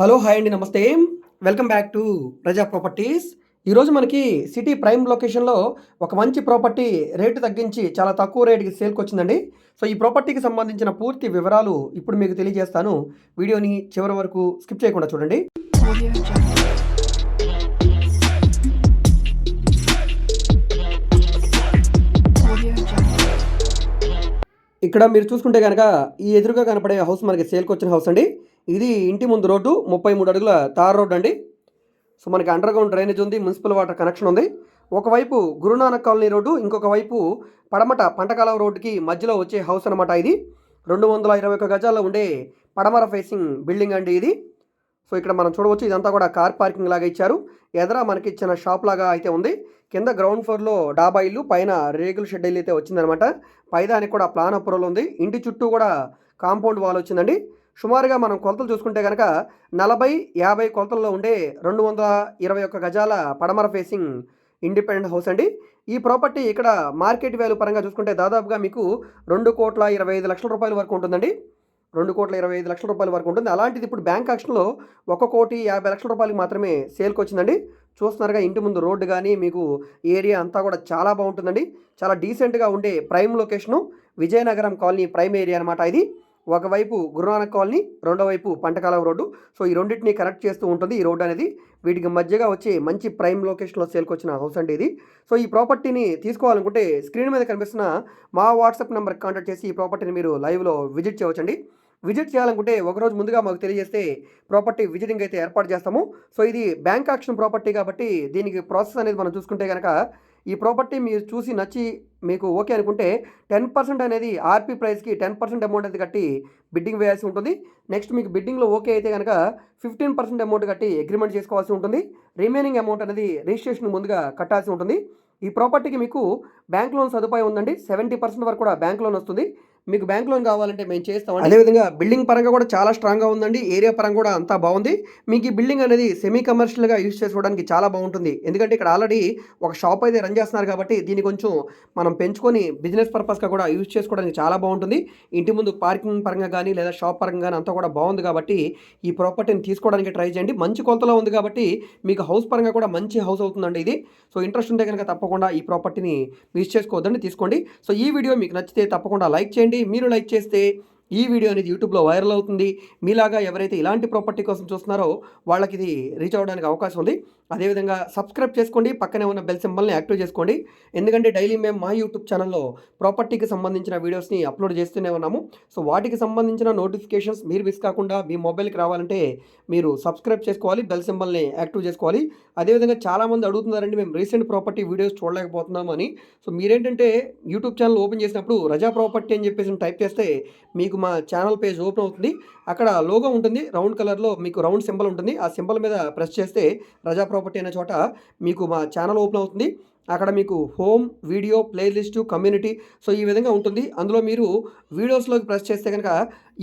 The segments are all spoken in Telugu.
హలో హాయ్ అండి నమస్తే. Welcome back to Praja properties. ఈరోజు మనకి సిటీ ప్రైమ్ లొకేషన్లో ఒక మంచి ప్రాపర్టీ రేటు తగ్గించి చాలా తక్కువ రేటుకి సేల్కి వచ్చిందండి. సో ఈ ప్రాపర్టీకి సంబంధించిన పూర్తి వివరాలు ఇప్పుడు మీకు తెలియజేస్తాను. వీడియోని చివరి వరకు స్కిప్ చేయకుండా చూడండి. ఇక్కడ మీరు చూసుకుంటే కనుక ఈ ఎదురుగా కనపడే హౌస్ మనకి సేల్కి వచ్చిన హౌస్ అండి. ఇది ఇంటి ముందు రోడ్డు ముప్పై మూడు అడుగుల తార్ రోడ్ అండి. సో మనకి అండర్ గ్రౌండ్ డ్రైనేజ్ ఉంది మున్సిపల్ వాటర్ కనెక్షన్ ఉంది. ఒకవైపు గురునానక్ కాలనీ రోడ్డు ఇంకొక వైపు పడమట పంటకాలం రోడ్డుకి మధ్యలో వచ్చే హౌస్ అనమాట ఇది. రెండు వందల ఇరవై ఒక గజాల్లో ఉండే పడమర ఫేసింగ్ బిల్డింగ్ అండి ఇది. సో ఇక్కడ మనం చూడవచ్చు ఇదంతా కూడా కార్ పార్కింగ్ లాగా ఇచ్చారు. ఎదర మనకి ఇచ్చిన షాప్ లాగా అయితే ఉంది. కింద గ్రౌండ్ ఫ్లోర్లో డాబా ఇల్లు పైన రేకుల షెడ్ ఇల్లు అయితే వచ్చిందనమాట పైదానికి కూడా ప్లాన్ అప్రూవల్ ఉంది. ఇంటి చుట్టూ కూడా కాంపౌండ్ వాల్ వచ్చిందండి. సుమారుగా మనం కొలతలు చూసుకుంటే కనుక నలభై యాభై కొలతల్లో ఉండే రెండు వందల ఇరవై ఒక్క గజాల పడమర ఫేసింగ్ ఇండిపెండెంట్ హౌస్ అండి. ఈ ప్రాపర్టీ ఇక్కడ మార్కెట్ వాల్యూ పరంగా చూసుకుంటే దాదాపుగా మీకు రెండు కోట్ల ఇరవై ఐదు లక్షల రూపాయల వరకు ఉంటుందండి. రెండు కోట్ల ఇరవై ఐదు లక్షల రూపాయల వరకు ఉంటుంది. అలాంటిది ఇప్పుడు బ్యాంక్ యాక్షన్లో ఒక కోటి యాభై లక్షల రూపాయలకి మాత్రమే సేల్కి వచ్చిందండి. చూస్తున్నారుగా ఇంటి ముందు రోడ్డు కానీ మీకు ఏరియా అంతా కూడా చాలా బాగుంటుందండి. చాలా డీసెంట్గా ఉండే prime location Vijayanagaram colony prime area అనమాట ఇది. ఒకవైపు గురునానక్ కాలనీ రెండో వైపు పంటకాలం రోడ్డు. సో ఈ రెండింటిని కనెక్ట్ చేస్తూ ఉంటుంది ఈ రోడ్డు అనేది. వీటికి మధ్యగా వచ్చే మంచి ప్రైమ్ లొకేషన్లో సేల్కి వచ్చిన హౌస్ అండి ఇది. సో ఈ ప్రాపర్టీని తీసుకోవాలనుకుంటే స్క్రీన్ మీద కనిపిస్తున్న మా వాట్సాప్ నెంబర్కి కాంటాక్ట్ చేసి ఈ ప్రాపర్టీని మీరు లైవ్లో విజిట్ చేయవచ్చండి. విజిట్ చేయాలనుకుంటే ఒకరోజు ముందుగా మాకు తెలియజేస్తే ప్రాపర్టీ విజిటింగ్ అయితే ఏర్పాటు చేస్తాము. సో ఇది బ్యాంక్ యాక్షన్ ప్రాపర్టీ కాబట్టి దీనికి ప్రాసెస్ అనేది మనం చూసుకుంటే కనుక ఈ ప్రాపర్టీ మీరు చూసి నచ్చి మీకు ఓకే అనుకుంటే టెన్ పర్సెంట్ అనేది ఆర్పీ ప్రైస్కి టెన్ పర్సెంట్ అమౌంట్ అనేది కట్టి బిడ్డింగ్ వేయాల్సి ఉంటుంది. నెక్స్ట్ మీకు బిడ్డింగ్లో ఓకే అయితే కనుక ఫిఫ్టీన్ పర్సెంట్ అమౌంట్ కట్టి అగ్రిమెంట్ చేసుకోవాల్సి ఉంటుంది. రిమైనింగ్ అమౌంట్ అనేది రిజిస్ట్రేషన్ ముందుగా కట్టాల్సి ఉంటుంది. ఈ ప్రాపర్టీకి మీకు బ్యాంక్ లోన్ సదుపాయం ఉందండి. సెవెంటీ పర్సెంట్ వరకు కూడా బ్యాంక్ లోన్ వస్తుంది. మీకు బ్యాంక్ లోన్ కావాలంటే మేము చేస్తాం అదేవిధంగా బిల్డింగ్ పరంగా కూడా చాలా స్ట్రాంగ్గా ఉందండి. ఏరియా పరంగా కూడా అంతా బాగుంది. మీకు ఈ బిల్డింగ్ అనేది సెమీ కమర్షియల్గా యూజ్ చేసుకోవడానికి చాలా బాగుంటుంది. ఎందుకంటే ఇక్కడ ఆల్రెడీ ఒక షాప్ అయితే రన్ చేస్తున్నారు కాబట్టి దీన్ని కొంచెం మనం పెంచుకొని బిజినెస్ పర్పస్గా కూడా యూజ్ చేసుకోవడానికి చాలా బాగుంటుంది. ఇంటి ముందు పార్కింగ్ పరంగా కానీ లేదా షాప్ పరంగా కానీ అంతా కూడా బాగుంది కాబట్టి ఈ ప్రాపర్టీని తీసుకోవడానికి ట్రై చేయండి. మంచి కొలతలో ఉంది కాబట్టి మీకు హౌస్ పరంగా కూడా మంచి హౌస్ అవుతుందండి ఇది. సో ఇంట్రెస్ట్ ఉంటే కనుక తప్పకుండా ఈ ప్రాపర్టీని మిస్ చేసుకోవద్దండి తీసుకోండి. సో ఈ వీడియో మీకు నచ్చితే తప్పకుండా లైక్ చేయండి. మీరు లైక్ చేస్తే ఈ వీడియో అనేది యూట్యూబ్లో వైరల్ అవుతుంది. మీలాగా ఎవరైతే ఇలాంటి ప్రాపర్టీ కోసం చూస్తున్నారో వాళ్ళకి ఇది రీచ్ అవ్వడానికి అవకాశం ఉంది. అదేవిధంగా సబ్స్క్రైబ్ చేసుకోండి. పక్కనే ఉన్న బెల్ సింబల్ని యాక్టివ్ చేసుకోండి. ఎందుకంటే డైలీ మేము మా యూట్యూబ్ ఛానల్లో ప్రాపర్టీకి సంబంధించిన వీడియోస్ని అప్లోడ్ చేస్తూనే ఉన్నాము. సో వాటికి సంబంధించిన నోటిఫికేషన్స్ మీరు మిస్ కాకుండా మీ మొబైల్కి రావాలంటే మీరు సబ్స్క్రైబ్ చేసుకోవాలి. బెల్ సింబల్ని యాక్టివ్ చేసుకోవాలి. అదేవిధంగా చాలామంది అడుగుతున్నారండి మేము రీసెంట్ ప్రాపర్టీ వీడియోస్ చూడలేకపోతున్నామని. సో మీరేంటంటే యూట్యూబ్ ఛానల్ ఓపెన్ చేసినప్పుడు రజా ప్రాపర్టీ అని చెప్పేసి టైప్ చేస్తే మీకు మా ఛానల్ పేజ్ ఓపెన్ అవుతుంది. అక్కడ లోగో ఉంటుంది. రౌండ్ కలర్లో మీకు రౌండ్ సింబల్ ఉంటుంది. ఆ సింబల్ మీద ప్రెస్ చేస్తే రజా ప్రాపర్టీ అనే చోట మీకు మా ఛానల్ ఓపెన్ అవుతుంది. అక్కడ మీకు home video playlist community so ఈ విధంగా ఉంటుంది. అందులో మీరు వీడియోస్లోకి ప్రెస్ చేస్తే కనుక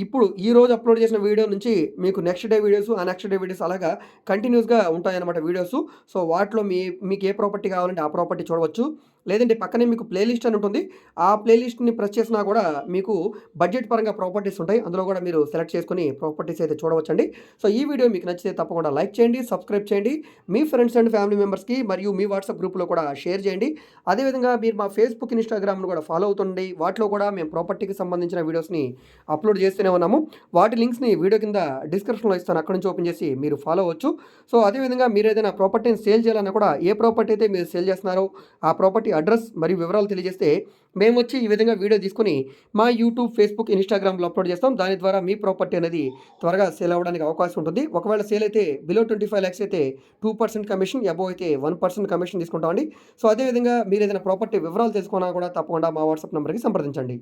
ఇప్పుడు ఈ రోజు అప్లోడ్ చేసిన వీడియో నుంచి మీకు నెక్స్ట్ డే వీడియోస్ ఆ నెక్స్ట్ డే వీడియోస్ అలాగా కంటిన్యూస్గా ఉంటాయన్నమాట వీడియోస్ సో వాటిలో మీ మీకు ఏ ప్రాపర్టీ కావాలంటే ఆ ప్రాపర్టీ చూడవచ్చు. లేదంటే పక్కనే మీకు ప్లేలిస్ట్ అని ఉంటుంది. ఆ ప్లేలిస్ట్ని ప్రెస్ చేసినా కూడా మీకు బడ్జెట్ పరంగా ప్రాపర్టీస్ ఉంటాయి. అందులో కూడా మీరు సెలెక్ట్ చేసుకుని ప్రాపర్టీస్ అయితే చూడవచ్చండి. సో ఈ వీడియో మీకు నచ్చితే తప్పకుండా లైక్ చేయండి సబ్స్క్రైబ్ చేయండి. మీ ఫ్రెండ్స్ అండ్ ఫ్యామిలీ మెంబర్స్కి మరియు మీ వాట్సాప్ గ్రూప్లో కూడా షేర్ చేయండి. అదేవిధంగా మీరు మా ఫేస్బుక్ ఇన్స్టాగ్రామ్ను కూడా ఫాలో అవుతుండండి. వాటిలో కూడా మేము ప్రాపర్టీకి సంబంధించిన వీడియోస్ని అప్లోడ్ చేస్తూనే ఉన్నాము వాటి లింక్స్ని వీడియో కింద డిస్క్రిప్షన్లో ఇస్తాను. అక్కడ నుంచి ఓపెన్ చేసి మీరు ఫాలో అవ్వచ్చు. సో అదేవిధంగా మీరు ఏదైనా ప్రాపర్టీని సేల్ చేయాలన్నా కూడా ఏ ప్రాపర్టీ అయితే మీరు సేల్ చేస్తున్నారో ఆ ప్రాపర్టీ అడ్రస్ మరియు వివరాలు తెలియజేస్తే మేము వచ్చి ఈ విధంగా వీడియో తీసుకుని మా యూట్యూబ్ ఫేస్బుక్ ఇన్స్టాగ్రామ్లో అప్లోడ్ చేస్తాం. దాని ద్వారా మీ ప్రాపర్టీ అనేది త్వరగా సేల్ అవ్వడానికి అవకాశం ఉంటుంది. ఒకవేళ సేల్ అయితే బిలో ట్వంటీ ఫైవ్ ల్యాక్స్ అయితే టూ పర్సెంట్ కమిషన్ అబోవ్ అయితే వన్ పర్సెంట్ కమిషన్ తీసుకుంటామండి. సో అదేవిధంగా మీరు ఏదైనా ప్రాపర్టీ వివరాలు తెలుసుకున్నా కూడా తప్పకుండా మా వాట్సాప్ నెంబర్కి సంప్రదించండి.